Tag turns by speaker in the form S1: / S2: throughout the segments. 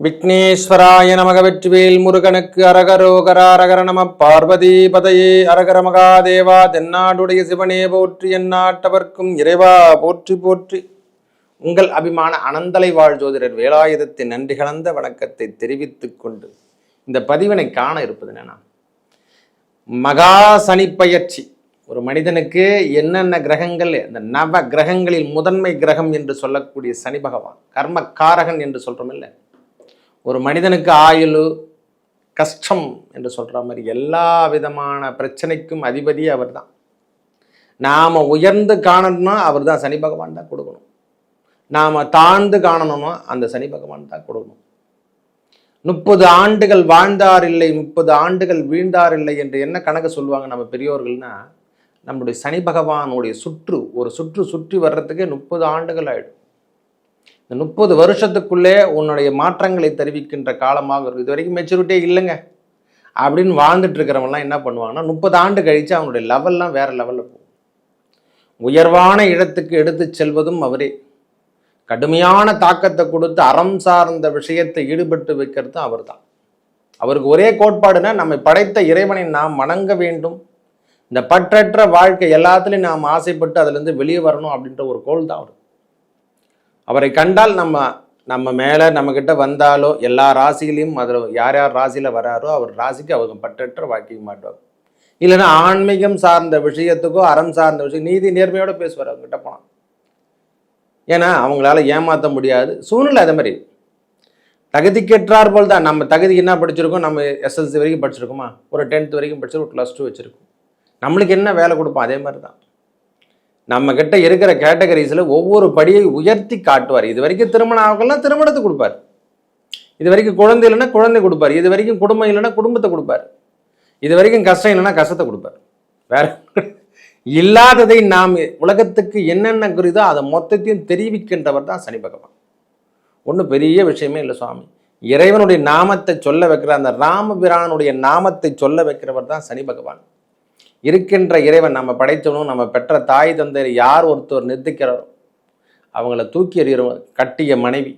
S1: விக்னேஸ்வராய நமக வெற்றிவேல் முருகனுக்கு அரகரோகரா அரகர நம பார்வதி பதையே அரகர மகாதேவா தென்னாடுடைய சிவனே போற்றி எந்நாட்டவர்க்கும் இறைவா போற்றி போற்றி. உங்கள் அபிமான அனந்தலை வாழ் ஜோதிடர் வேலாயுதத்தின் நன்றி கலந்த வணக்கத்தை தெரிவித்துக் கொண்டு இந்த பதிவினை காண இருப்பது என்னன்னா மகா பயிற்சி. ஒரு மனிதனுக்கு என்னென்ன கிரகங்கள் இந்த நவ கிரகங்களில் முதன்மை கிரகம் என்று சொல்லக்கூடிய சனி பகவான் கர்ம காரகன் என்று சொல்றோம் இல்லை? ஒரு மனிதனுக்கு ஆயுள் கஷ்டம் என்று சொல்கிற மாதிரி எல்லா விதமான பிரச்சனைக்கும் அதிபதி அவர்தான். நாம் உயர்ந்து காணணும்னா அவர் தான் சனி பகவான் தான் கொடுக்கணும். நாம் தாழ்ந்து காணணும்னா அந்த சனி பகவான் தான் கொடுக்கணும். முப்பது ஆண்டுகள் வாழ்ந்தார் இல்லை முப்பது ஆண்டுகள் வீழ்ந்தார் இல்லை என்று என்ன கணக்கு சொல்லுவாங்க நம்ம பெரியோர்கள்னா நம்முடைய சனி பகவானுடைய சுற்று ஒரு சுற்று சுற்றி வர்றதுக்கே முப்பது ஆண்டுகள் ஆகிடும் இந்த முப்பது வருஷத்துக்குள்ளே உன்னுடைய மாற்றங்களை தெரிவிக்கின்ற காலமாக இருக்கும் இது வரைக்கும் மெச்சூரிட்டியே இல்லைங்க. அப்படின்னு வாழ்ந்துட்டு இருக்கிறவங்கலாம் என்ன பண்ணுவாங்கன்னா முப்பது ஆண்டு கழித்து அவனுடைய லெவல்லாம் வேறு லெவலில் போகும். உயர்வான இடத்துக்கு எடுத்து செல்வதும் அவரே. கடுமையான தாக்கத்தை கொடுத்து அறம் சார்ந்த விஷயத்தை ஈடுபட்டு வைக்கிறதும் அவர் தான் அவருக்கு ஒரே கோட்பாடுனா நம்மை படைத்த இறைவனை நாம் வணங்க வேண்டும். இந்த பற்றற்ற வாழ்க்கை எல்லாத்துலேயும் நாம் ஆசைப்பட்டு அதுலேருந்து வெளியே வரணும் அப்படின்ற ஒரு கோல் தான் அவர் அவரை கண்டால் நம்ம நம்ம மேலே நம்மக்கிட்ட வந்தாலோ எல்லா ராசிகளையும் அதில் யார் யார் ராசியில் வராரோ அவர் ராசிக்கு அவங்க பற்றற்ற வாக்கிக்க மாட்டோம் இல்லைன்னா ஆன்மீகம் சார்ந்த விஷயத்துக்கோ அறம் சார்ந்த விஷயம் நீதி நேர்மையோடு பேசுவார் அவங்ககிட்ட போனால் ஏன்னா அவங்களால ஏமாற்ற முடியாது. சூழ்நிலை அதே மாதிரி. தகுதிக்கேற்றார் போல் தான் நம்ம தகுதி என்ன படிச்சிருக்கோம்? நம்ம எஸ்எல்சி வரைக்கும் படிச்சிருக்கோமா? ஒரு டென்த் வரைக்கும் படிச்சிருக்கோம் ஒரு ப்ளஸ் டூ வச்சுருக்கோம். நம்மளுக்கு என்ன வேலை கொடுப்போம்? அதே மாதிரி தான் நம்ம கிட்ட இருக்கிற கேட்டகரிஸில் ஒவ்வொரு படியை உயர்த்தி காட்டுவார். இது வரைக்கும் திருமணம் ஆகலாம் திருமணத்தை கொடுப்பார். இது வரைக்கும் குழந்தை இல்லைன்னா குழந்தை கொடுப்பார். இது வரைக்கும் குடும்பம் இல்லைன்னா குடும்பத்தை கொடுப்பார். இது வரைக்கும் கஷ்டம் இல்லைன்னா கஷ்டத்தை கொடுப்பார். வேற இல்லாததை நாம் உலகத்துக்கு என்னென்ன குறிதோ அதை மொத்தத்தையும் தெரிவிக்கின்றவர் தான் சனி பகவான். ஒன்றும் பெரிய விஷயமே இல்லை சுவாமி. இறைவனுடைய நாமத்தை சொல்ல வைக்கிற அந்த ராமபிரானுடைய நாமத்தை சொல்ல வைக்கிறவர் தான் சனி பகவான். இருக்கின்ற இறைவன் நம்ம படைத்தவனும் நம்ம பெற்ற தாய் தந்தையர் யார் ஒருத்தர் நிறுத்திக்கிறாரோ அவங்கள தூக்கி எறிகிறவங்க கட்டிய மனைவி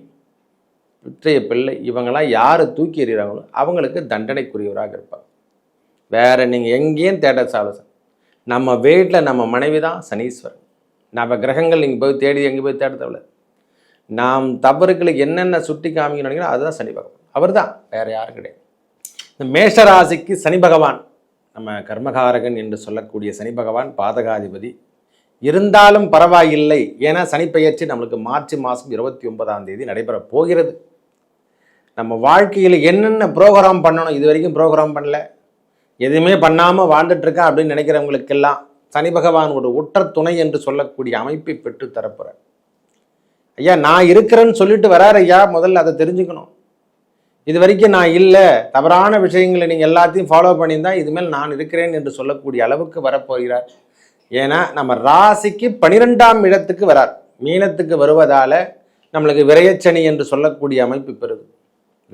S1: விற்றைய பிள்ளை இவங்களாம் யார் தூக்கி எறிகிறாங்களோ அவங்களுக்கு தண்டனைக்குரியவராக இருப்பாங்க வேறு நீங்கள் எங்கேயும் தேட சாலசன் நம்ம வீட்டில் நம்ம மனைவி தான் சனீஸ்வரன். நம்ம கிரகங்கள் நீங்கள் போய் தேடி எங்கே போய் தேட தேவையில்ல. நாம் தவறுகளுக்கு என்னென்ன சுட்டி காமிக்கணும் நினைக்கிறோம் அதுதான் சனி பகவான். அவர் தான் வேறு யாரும் கிடையாது. இந்த மேஷராசிக்கு சனி பகவான். நம்ம கர்மகாரகன் என்று சொல்லக்கூடிய சனி பகவான் பாதகாதிபதி. இருந்தாலும் பரவாயில்லை ஏன்னா சனிப்பெயர்ச்சி நம்மளுக்கு மார்ச் மாதம் இருபத்தி ஒன்பதாம் தேதி நடைபெற போகிறது. நம்ம வாழ்க்கையில் என்னென்ன ப்ரோக்ராம் பண்ணணும் இது வரைக்கும் ப்ரோக்ராம் பண்ணல. எதுவுமே பண்ணாமல் வாழ்ந்துட்டுருக்கேன் அப்படின்னு நினைக்கிறவங்களுக்கெல்லாம் சனி பகவான் ஒரு உற்ற துணை என்று சொல்லக்கூடிய அமைப்பை பெற்று தரப்புற ஐயா நான் இருக்கிறேன்னு சொல்லிட்டு வராரு ஐயா முதல்ல அதை தெரிஞ்சுக்கணும். இது வரைக்கும் நான் இல்லை. தவறான விஷயங்களை நீங்கள் எல்லாத்தையும் ஃபாலோ பண்ணியிருந்தா இதுமேல் நான் இருக்கிறேன் என்று சொல்லக்கூடிய அளவுக்கு வரப்போகிறார். ஏன்னா நம்ம ராசிக்கு பனிரெண்டாம் இடத்துக்கு வரார். மீனத்துக்கு வருவதால் நம்மளுக்கு விரையச்சனி என்று சொல்லக்கூடிய அமைப்பு பெறுது.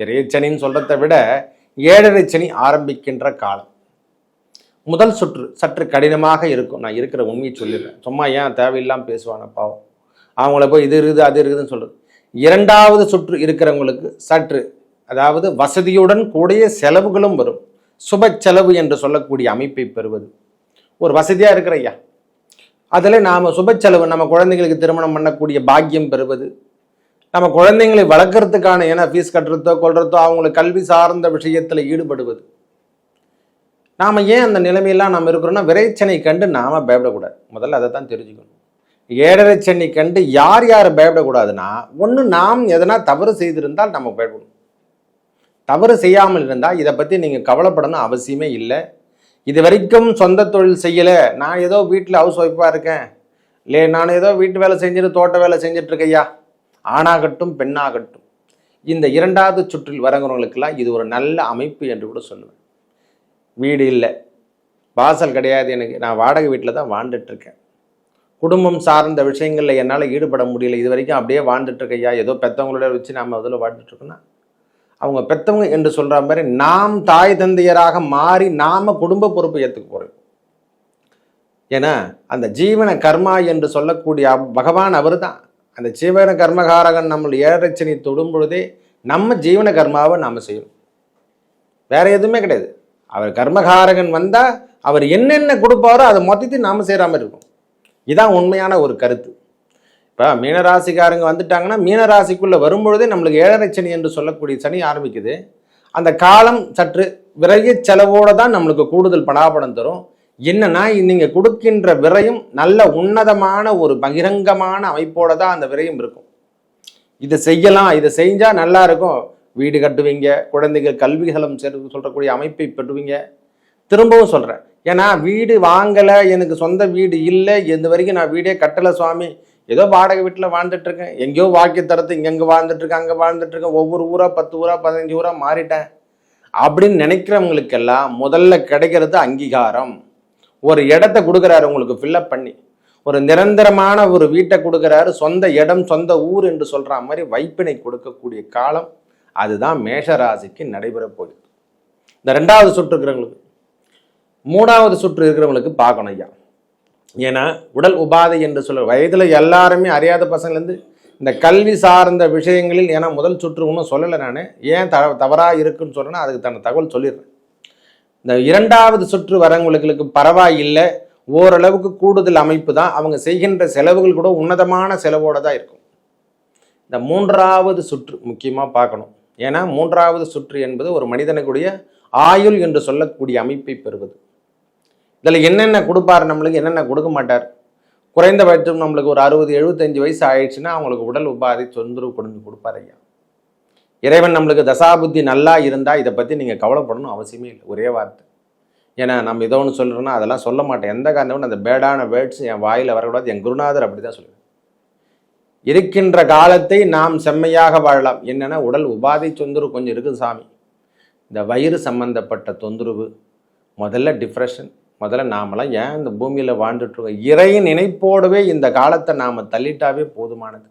S1: விரையச்சனின்னு சொல்கிறத விட ஏழரை சனி ஆரம்பிக்கின்ற காலம். முதல் சுற்று சற்று கடினமாக இருக்கும். நான் இருக்கிற உண்மையை சொல்லிடுறேன். சும்மா ஏன் தேவையில்லாமல் பேசுவாங்க பாவம். அவங்கள போய் இது இருக்குது அது இருக்குதுன்னு சொல்கிறது இரண்டாவது சுற்று இருக்கிறவங்களுக்கு சற்று அதாவது வசதியுடன் கூடிய செலவுகளும் வரும். சுப செலவு என்று சொல்லக்கூடிய அமைப்பை பெறுவது. ஒரு வசதியாக இருக்கிற ஐயா. அதில் நாம் சுப செலவு நம்ம குழந்தைங்களுக்கு திருமணம் பண்ணக்கூடிய பாக்கியம் பெறுவது. நம்ம குழந்தைங்களை வளர்க்குறதுக்கான ஏன்னா ஃபீஸ் கட்டுறதோ கொள்றதோ அவங்களுக்கு கல்வி சார்ந்த விஷயத்தில் ஈடுபடுவது. நாம் ஏன் அந்த நிலைமையெல்லாம் நம்ம இருக்கிறோன்னா விரைச்சனை கண்டு நாம் பயப்படக்கூடாது. முதல்ல அதை தான் தெரிஞ்சுக்கணும். ஏழரை சென்னை கண்டு யார் யார் பயப்படக்கூடாதுன்னா ஒன்று நாம் எதனா தவறு செய்திருந்தால் நம்ம பயப்படணும். தவறு செய்யாமல் இருந்தால் இதை பற்றி நீங்கள் கவலைப்படணும் அவசியமே இல்லை. இது வரைக்கும் சொந்த தொழில் செய்யலை. நான் ஏதோ வீட்டில் ஹவுஸ் ஒய்ஃபாக இருக்கேன். இல்லை நான் ஏதோ வீட்டு வேலை செஞ்சுட்டு தோட்ட வேலை செஞ்சுட்டு இருக்கையா ஆணாகட்டும் பெண்ணாகட்டும். இந்த இரண்டாவது சுற்றில் வரவங்களுக்கெல்லாம் இது ஒரு நல்ல அமைப்பு என்று கூட சொல்லுவேன். வீடு இல்லை. வாசல் கிடையாது எனக்கு. நான் வாடகை வீட்டில் தான் வாழ்ந்துட்டுருக்கேன் குடும்பம் சார்ந்த விஷயங்களில் என்னால் ஈடுபட முடியல. இது வரைக்கும் அப்படியே வாழ்ந்துட்டுருக்கையா ஏதோ பெற்றவங்களோட வச்சு நம்ம அதில் வாழ்ந்துட்டுருக்கோன்னா அவங்க பெற்றவங்க என்று சொல்கிற மாதிரி நாம் தாய் தந்தையராக மாறி நாம் குடும்ப பொறுப்பு ஏற்றுக்க போகிறோம் ஏன்னா அந்த ஜீவன கர்மா என்று சொல்லக்கூடிய பகவான் அவர் தான் அந்த ஜீவன கர்மகாரகன் நம்ம ஏழரச்சனை தொடும் பொழுதே நம்ம ஜீவன கர்மாவை நாம் செய்யணும். வேற எதுவுமே கிடையாது. அவர் கர்மகாரகன் வந்தால் அவர் என்னென்ன கொடுப்பாரோ அதை மொத்தத்தையும் நாம் செய்கிற மாதிரி இருக்கும். இதுதான் உண்மையான ஒரு கருத்து. இப்போ மீனராசிக்காரங்க வந்துட்டாங்கன்னா மீனராசிக்குள்ளே வரும்பொழுதே நம்மளுக்கு ஏழரை சனி என்று சொல்லக்கூடிய சனி ஆரம்பிக்குது. அந்த காலம் சற்று விரைய செலவோடு தான் நம்மளுக்கு கூடுதல் பணாபடம் தரும். என்னன்னா நீங்கள் கொடுக்கின்ற விரையும் நல்ல உன்னதமான ஒரு பகிரங்கமான அமைப்போடு தான் அந்த விரையும் இருக்கும். இதை செய்யலாம் இதை செஞ்சால் நல்லா இருக்கும். வீடு கட்டுவீங்க குழந்தைகள் கல்விகளம் சேர்த்து சொல்கிறக்கூடிய அமைப்பை பெறுவீங்க திரும்பவும் சொல்கிறேன் ஏன்னா வீடு வாங்கலை எனக்கு சொந்த வீடு இல்லை எந்த வரைக்கும் நான் வீடே கட்டலை சுவாமி. ஏதோ வாடகை வீட்டில் வாழ்ந்துட்டு இருக்கேன். எங்கேயோ வாக்கிய தரத்து இங்கங்கே வாழ்ந்துட்டுருக்கேன் அங்கே வாழ்ந்துட்டுருக்கேன் ஒவ்வொரு ஊராக பத்து ஊராக பதினஞ்சு ஊராக மாறிட்டேன். அப்படின்னு நினைக்கிறவங்களுக்கெல்லாம் முதல்ல கிடைக்கிறது அங்கீகாரம். ஒரு இடத்த கொடுக்குறாரு உங்களுக்கு ஃபில்லப் பண்ணி. ஒரு நிரந்தரமான ஒரு வீட்டை கொடுக்குறாரு சொந்த இடம் சொந்த ஊர் என்று சொல்கிற மாதிரி வைப்பினை கொடுக்கக்கூடிய காலம் அதுதான் மேஷராசிக்கு நடைபெற போகுது. இந்த ரெண்டாவது சுற்று இருக்கிறவங்களுக்கு மூணாவது சுற்று இருக்கிறவங்களுக்கு பார்க்கணும் ஐயா. ஏன்னா உடல் உபாதை என்று சொல்ல வயதில் எல்லாருமே அறியாத பசங்கள்லேருந்து இந்த கல்வி சார்ந்த விஷயங்களில் ஏன்னா முதல் சுற்று ஒன்றும் சொல்லலை நான். ஏன் த தவறாக இருக்குன்னு சொல்கிறேன்னா அதுக்கு தன்னை தகவல் சொல்லிடுறேன். இந்த இரண்டாவது சுற்று வரவங்களுக்கு பரவாயில்லை. ஓரளவுக்கு கூடுதல் அமைப்பு தான். அவங்க செய்கின்ற செலவுகள் கூட உன்னதமான செலவோடு தான் இருக்கும். இந்த மூன்றாவது சுற்று முக்கியமாக பார்க்கணும். ஏன்னா மூன்றாவது சுற்று என்பது ஒரு மனிதனுக்குடைய ஆயுள் என்று சொல்லக்கூடிய அமைப்பை பெறுவது. இதில் என்னென்ன கொடுப்பார் நம்மளுக்கு என்னென்ன கொடுக்க மாட்டார்? குறைந்தபட்சம் நம்மளுக்கு ஒரு அறுபது எழுபத்தஞ்சு வயசு ஆயிடுச்சுன்னா அவங்களுக்கு உடல் உபாதை தொந்தரவு கொடுத்து கொடுப்பார் ஐயா. இறைவன் நம்மளுக்கு தசாபுத்தி நல்லா இருந்தால் இதை பற்றி நீங்கள் கவலைப்படணும் அவசியமே இல்லை. ஒரே வார்த்தை. ஏன்னா நம்ம ஏதோ ஒன்று சொல்கிறோன்னா அதெல்லாம் சொல்ல மாட்டேன் எந்த காரணமும் அந்த பேடான வேர்ட்ஸ் என் வாயில் வரக்கூடாது. என் குருநாதர் அப்படி தான் சொல்லுவேன் இருக்கின்ற காலத்தை நாம் செம்மையாக வாழலாம். என்னென்னா உடல் உபாதை தொந்தரவு கொஞ்சம் இருக்குது சாமி. இந்த வயிறு சம்பந்தப்பட்ட தொந்தரவு முதல்ல டிப்ரெஷன் முதல்ல நாமெல்லாம் ஏன் இந்த பூமியில் வாழ்ந்துட்டுருக்கோம் இறையின் நினைப்போடவே இந்த காலத்தை நாம் தள்ளிட்டாவே போதுமானது.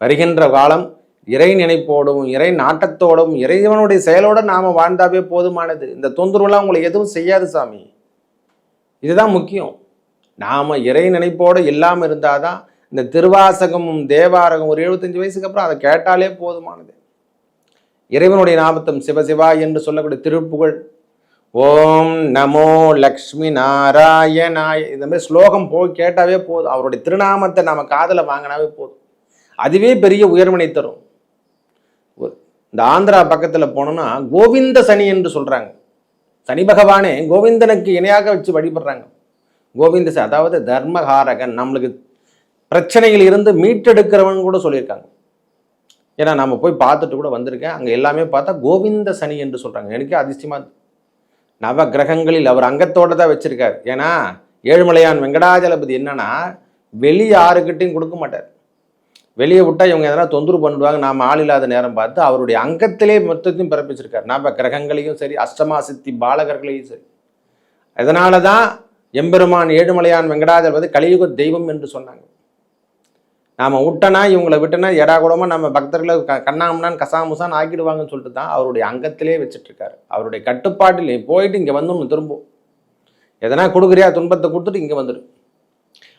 S1: வருகின்ற காலம் இறை நினைப்போடும் இறை நாட்டத்தோடும் இறைவனுடைய செயலோடு நாம் வாழ்ந்தாவே போதுமானது. இந்த தொந்தரவுலாம் உங்களை எதுவும் செய்யாது சாமி. இதுதான் முக்கியம். நாம் இறை நினைப்போடு இல்லாமல் இருந்தால் தான் இந்த திருவாசகமும் தேவாரகம் ஒரு எழுபத்தஞ்சு வயசுக்கு அப்புறம் அதை கேட்டாலே போதுமானது. இறைவனுடைய நாமத்தம் சிவசிவா என்று சொல்லக்கூடிய திருப்புகழ் ஓம் நமோ லக்ஷ்மி நாராயணாய. இந்த மாதிரி ஸ்லோகம் போய் கேட்டாவே போதும். அவருடைய திருநாமத்தை நம்ம காதில் வாங்கினாவே போதும். அதுவே பெரிய உயர்வினை தரும். இந்த ஆந்திரா பக்கத்தில் போனோம்னா கோவிந்த சனி என்று சொல்கிறாங்க சனி பகவானே கோவிந்தனுக்கு இணையாக வச்சு வழிபடுறாங்க. கோவிந்த சனி அதாவது தர்மகாரகன். நம்மளுக்கு பிரச்சனையில் இருந்து மீட்டெடுக்கிறவன் கூட சொல்லியிருக்காங்க. ஏன்னா நம்ம போய் பார்த்துட்டு கூட வந்திருக்கேன். அங்கே எல்லாமே பார்த்தா கோவிந்த சனி என்று சொல்கிறாங்க எனக்கு அதிசயமாக நவ கிரகங்களில் அவர் அங்கத்தோடு தான் வச்சிருக்கார். ஏன்னா ஏழுமலையான் வெங்கடாஜலபதி என்னன்னா வெளியே யாருக்கிட்டையும் கொடுக்க மாட்டார். வெளியே விட்டால் இவங்க எதனா தொந்தரவு பண்ணுவாங்க நாம் ஆள் இல்லாத நேரம் பார்த்து அவருடைய அங்கத்திலே மொத்தத்தையும் பிறப்பிச்சிருக்கார். நவ கிரகங்களையும் சரி அஷ்டமா சித்தி பாலகர்களையும் சரி. அதனால தான் எம்பெருமான் ஏழுமலையான் வெங்கடாஜலபதி கலியுக தெய்வம் என்று சொன்னாங்க. நாம் விட்டனா இவங்களை விட்டனா எடா கூடமா நம்ம பக்தர்களை க கண்ணாமனான் கசாமுசான் ஆக்கிடுவாங்கன்னு சொல்லிட்டு தான் அவருடைய அங்கத்திலே வச்சுட்ருக்காரு. அவருடைய கட்டுப்பாட்டில் போயிட்டு இங்கே வந்து திரும்பும் எதனா கொடுக்குறியா துன்பத்தை கொடுத்துட்டு இங்கே வந்துடும்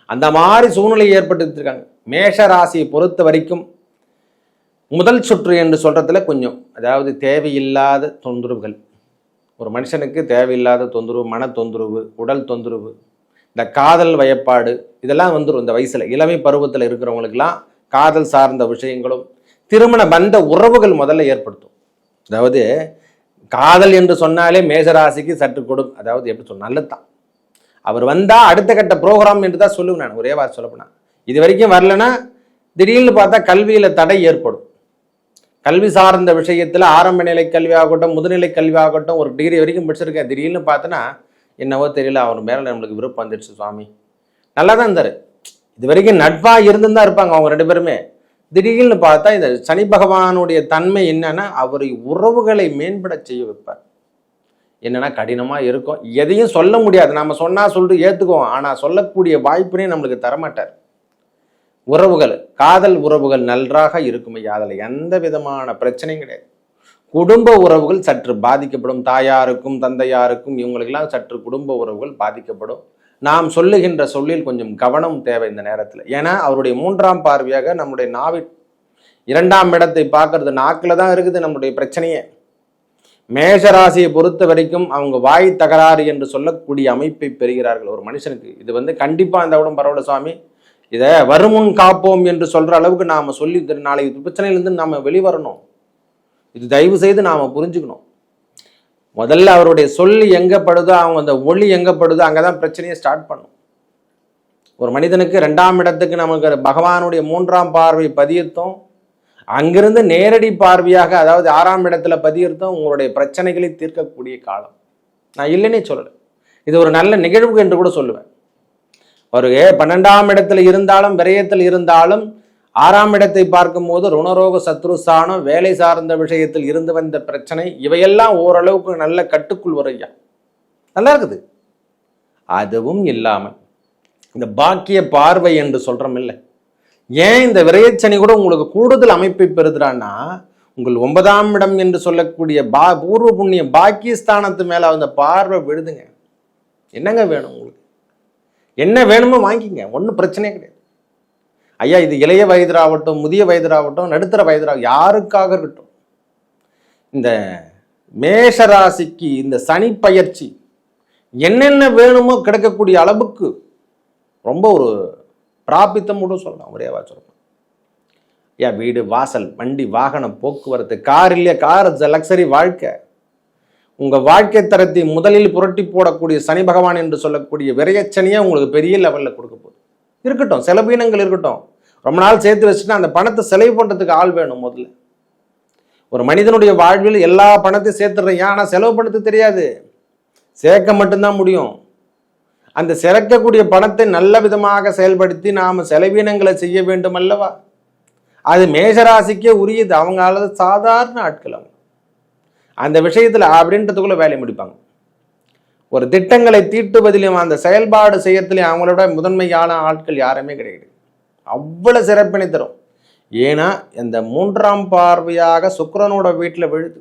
S1: அந்த மாதிரி சூழ்நிலை ஏற்படுத்திருக்காங்க மேஷ ராசியை பொறுத்த வரைக்கும் முதல் சுற்று என்று சொல்கிறதுல கொஞ்சம் அதாவது தேவையில்லாத தொந்தரவுகள். ஒரு மனுஷனுக்கு தேவையில்லாத தொந்தரவு மன தொந்தரவு உடல் தொந்தரவு இந்த காதல் வயப்பாடு இதெல்லாம் வந்துடும் இந்த வயசில். இளமை பருவத்தில் இருக்கிறவங்களுக்கெல்லாம் காதல் சார்ந்த விஷயங்களும் திருமண பந்த உறவுகள் முதல்ல ஏற்படுத்தும். அதாவது காதல் என்று சொன்னாலே மேசராசிக்கு சற்று கொடும். அதாவது எப்படி சொன்னாலும் நல்லது தான் அவர் வந்தால் அடுத்த கட்ட ப்ரோக்ராம் என்று தான் சொல்லுவேன் நான். ஒரே வார்த்தை சொல்லப்போனா இது வரைக்கும் வரலன்னா திடீர்னு பார்த்தா கல்வியில் தடை ஏற்படும். கல்வி சார்ந்த விஷயத்தில் ஆரம்ப நிலை கல்வி ஆகட்டும் முதுநிலை கல்வி ஆகட்டும் ஒரு டிகிரி வரைக்கும் படிச்சிருக்கேன் திடீர்னு பார்த்தோன்னா என்னவோ தெரியல அவர் மேலே நம்மளுக்கு விருப்பம் வந்துடுச்சு சுவாமி. நல்லா தான் இருந்தார். இது வரைக்கும் நட்பாக இருந்து தான் இருப்பாங்க அவங்க ரெண்டு பேருமே. திடீர்னு பார்த்தா இந்த சனி பகவானுடைய தன்மை என்னன்னா அவரை உறவுகளை மேம்பட செய்ய வைப்பார். என்னன்னா கடினமாக இருக்கும். எதையும் சொல்ல முடியாது. நம்ம சொன்னால் சொல்லிட்டு ஏற்றுக்குவோம் ஆனால் சொல்லக்கூடிய வாய்ப்பினே நம்மளுக்கு தரமாட்டார். உறவுகள் காதல் உறவுகள் நன்றாக இருக்கும் ஐயா அதில் எந்த விதமான பிரச்சனையும் கிடையாது. குடும்ப உறவுகள் சற்று பாதிக்கப்படும். தாயாருக்கும் தந்தையாருக்கும் இவங்களுக்கெல்லாம் சற்று குடும்ப உறவுகள் பாதிக்கப்படும். நாம் சொல்லுகின்ற சொல்லில் கொஞ்சம் கவனம் தேவை இந்த நேரத்தில். ஏன்னா அவருடைய மூன்றாம் பார்வையாக நம்முடைய நாவி இரண்டாம் இடத்தை பார்க்கறது நாக்கில் தான் இருக்குது நம்முடைய பிரச்சனையே. மேஷராசியை பொறுத்த வரைக்கும் அவங்க வாய் தகராறு என்று சொல்லக்கூடிய அமைப்பை பெறுகிறார்கள் ஒரு மனுஷனுக்கு. இது வந்து கண்டிப்பாக இந்த விட பரவாயில்ல சுவாமி. இதை வருமுன் காப்போம் என்று சொல்கிற அளவுக்கு நாம் சொல்லி நாளைக்கு பிரச்சனையிலேருந்து நாம் வெளிவரணும். இது தயவு செய்து நாம் புரிஞ்சுக்கணும். முதல்ல அவருடைய சொல் எங்கப்படுதோ அவங்க அந்த ஒளி எங்கப்படுதோ அங்கே தான் பிரச்சனையை ஸ்டார்ட் பண்ணும். ஒரு மனிதனுக்கு ரெண்டாம் இடத்துக்கு நமக்கு பகவானுடைய மூன்றாம் பார்வை பதியத்தும் அங்கிருந்து நேரடி பார்வையாக அதாவது ஆறாம் இடத்துல பதியர்த்தும் உங்களுடைய பிரச்சனைகளை தீர்க்கக்கூடிய காலம். நான் இல்லைன்னே சொல்லலை. இது ஒரு நல்ல நிகழ்வு என்று கூட சொல்லுவேன். ஒரு பன்னெண்டாம் இடத்துல இருந்தாலும் விரயத்தில் இருந்தாலும் ஆறாம் இடத்தை பார்க்கும்போது ருணரோக சத்ருஸ்தானம் வேலை சார்ந்த விஷயத்தில் இருந்து வந்த பிரச்சனை இவையெல்லாம் ஓரளவுக்கு நல்ல கட்டுக்குள் வரையா நல்லா இருக்குது. அதுவும் இல்லாமல் இந்த பாக்கிய பார்வை என்று சொல்றோம் இல்லை. ஏன் இந்த விரையச்சனி கூட உங்களுக்கு கூடுதல் அமைப்பை பெறுதுறான்னா உங்கள் ஒன்பதாம் இடம் என்று சொல்லக்கூடிய பா பூர்வ புண்ணிய பாக்கியஸ்தானத்து மேலே அந்த பார்வை விழுதுங்க. என்னங்க வேணும் உங்களுக்கு? என்ன வேணுமோ வாங்கிங்க. ஒன்றும் பிரச்சனையே கிடையாது. ஐயா இது இளைய வயதராகட்டும் முதிய வயதராகட்டும் நடுத்தர வயதிராக யாருக்காக இருக்கட்டும் இந்த மேஷராசிக்கு இந்த சனி பயிற்சி என்னென்ன வேணுமோ கிடைக்கக்கூடிய அளவுக்கு ரொம்ப ஒரு பிராபித்தம் கூட சொல்லலாம் ஒரே வா சொல்லலாம் ஐயா வீடு வாசல் வண்டி வாகனம் போக்குவரத்து கார் இல்லையா கார் லக்ஸரி வாழ்க்கை. உங்கள் வாழ்க்கை தரத்தை முதலில் புரட்டி போடக்கூடிய சனி பகவான் என்று சொல்லக்கூடிய விரையச்சனையாக உங்களுக்கு பெரிய லெவலில் கொடுக்க போகுது. இருக்கட்டும் செலவீனங்கள் இருக்கட்டும். ரொம்ப நாள் சேர்த்து வச்சுட்டு அந்த பணத்தை செலவு பண்ணுறதுக்கு ஆள் வேணும் முதல்ல. ஒரு மனிதனுடைய வாழ்வில் எல்லா பணத்தையும் சேர்த்துடுறேன். ஆனால் செலவு பண்ணுறதுக்கு தெரியாது. சேர்க்க மட்டும்தான் முடியும். அந்த சிறக்கக்கூடிய பணத்தை நல்ல விதமாக செயல்படுத்தி நாம் செலவீனங்களை செய்ய வேண்டும் அல்லவா? அது மேஷராசிக்கே உரியது. அவங்களால சாதாரண ஆட்கள் அவங்க. அந்த விஷயத்தில் அப்படின்றதுக்குள்ள வேலையை முடிப்பாங்க. ஒரு திட்டங்களை தீட்டுவதிலும் அந்த செயல்பாடு செய்யறதுலையும் அவங்களோட முதன்மையான ஆட்கள் யாருமே கிடையாது. அவ்வளோ சிறப்பினை தரும். ஏன்னா இந்த மூன்றாம் பார்வையாக சுக்கரனோட வீட்டில் விழுது.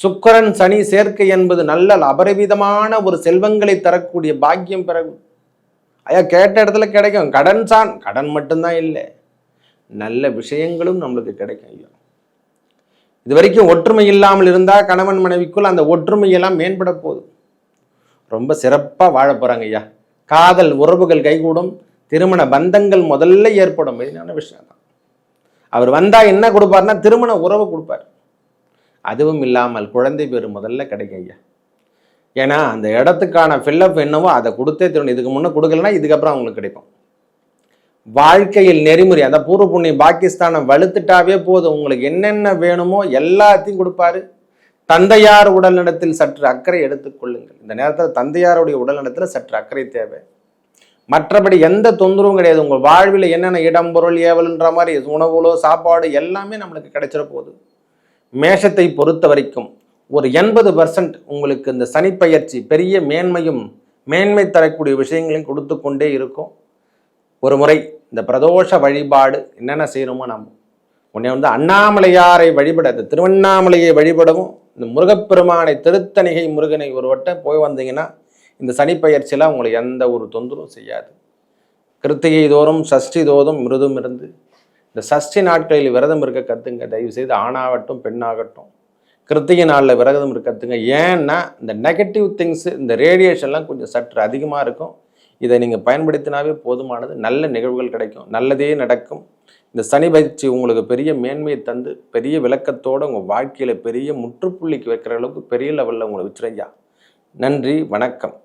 S1: சுக்கரன் சனி சேர்க்கை என்பது நல்ல அபரிவிதமான ஒரு செல்வங்களை தரக்கூடிய பாக்கியம் பிறகு. ஐயா கேட்ட இடத்துல கிடைக்கும். கடன் சான். கடன் மட்டும்தான் இல்லை. நல்ல விஷயங்களும் நம்மளுக்கு கிடைக்கும் ஐயா. இது வரைக்கும் ஒற்றுமை இல்லாமல் இருந்தால் கணவன் மனைவிக்குள் அந்த ஒற்றுமையெல்லாம் மேம்பட போகுது. ரொம்ப சிறப்பாக வாழ போகிறாங்க ஐயா. காதல் உறவுகள் கைகூடும். திருமண பந்தங்கள் முதல்ல ஏற்படும். மெயினான விஷயம் தான் அவர் வந்தால் என்ன கொடுப்பார்னா திருமண உறவு கொடுப்பார். அதுவும் இல்லாமல் குழந்தை பேர் முதல்ல கிடைக்கும் ஐயா. ஏன்னா அந்த இடத்துக்கான ஃபில்லப் என்னவோ அதை கொடுத்தே திரும்ப இதுக்கு முன்னே கொடுக்கலன்னா இதுக்கப்புறம் அவங்களுக்கு கிடைக்கும். வாழ்க்கையில் நெறிமுறை அந்த பூர்வ புண்ணிய பாகிஸ்தானை வலுத்துட்டாவே போதும். உங்களுக்கு என்னென்ன வேணுமோ எல்லாத்தையும் கொடுப்பாரு. தந்தையார் உடல்நலத்தில் சற்று அக்கறை எடுத்துக்கொள்ளுங்கள் இந்த நேரத்தில் தந்தையாருடைய உடல்நலத்தில் சற்று அக்கறை தேவை. மற்றபடி எந்த தொந்தரவும் கிடையாது. உங்கள் வாழ்வில் என்னென்ன இடம் பொருள் ஏவல்ன்ற மாதிரி உணவுகளோ சாப்பாடு எல்லாமே நம்மளுக்கு கிடைச்சிட போகுது மேஷத்தை பொறுத்த வரைக்கும் ஒரு எண்பது பர்சன்ட் உங்களுக்கு இந்த சனிப்பயிற்சி பெரிய மேன்மையும் மேன்மை தரக்கூடிய விஷயங்களையும் கொடுத்து கொண்டே இருக்கும். ஒரு முறை இந்த பிரதோஷ வழிபாடு என்னென்ன செய்யணுமோ நாம் உன்னை வந்து அண்ணாமலையாரை வழிபட இந்த திருவண்ணாமலையை வழிபடவும் இந்த முருகப்பெருமானை திருத்தணிகை முருகனை ஒரு வட்டம் போய் வந்தீங்கன்னா இந்த சனி பயிற்சியெல்லாம் உங்களுக்கு எந்த ஒரு தொந்தரவும் செய்யாது. கிருத்திகை தோறும் சஷ்டி தோறும் மிருதும் இருந்து இந்த சஷ்டி நாட்களில் விரதம் இருக்க கற்றுங்க தயவு செய்து ஆணாகட்டும் பெண்ணாகட்டும். கிருத்திகை நாளில் விரதம் இருக்க கற்றுங்க ஏன்னா இந்த நெகட்டிவ் திங்ஸு இந்த ரேடியேஷன்லாம் கொஞ்சம் சற்று அதிகமாக இருக்கும். இதை நீங்கள் பயன்படுத்தினாவே போதுமானது. நல்ல நிகழ்வுகள் கிடைக்கும். நல்லதே நடக்கும். இந்த சனி பயிற்சி உங்களுக்கு பெரிய மேன்மையை தந்து பெரிய விளக்கத்தோடு உங்கள் வாழ்க்கையில் பெரிய முற்றுப்புள்ளிக்கு வைக்கிற அளவுக்கு பெரிய லெவலில் உங்களை விச்சிரையா நன்றி வணக்கம்.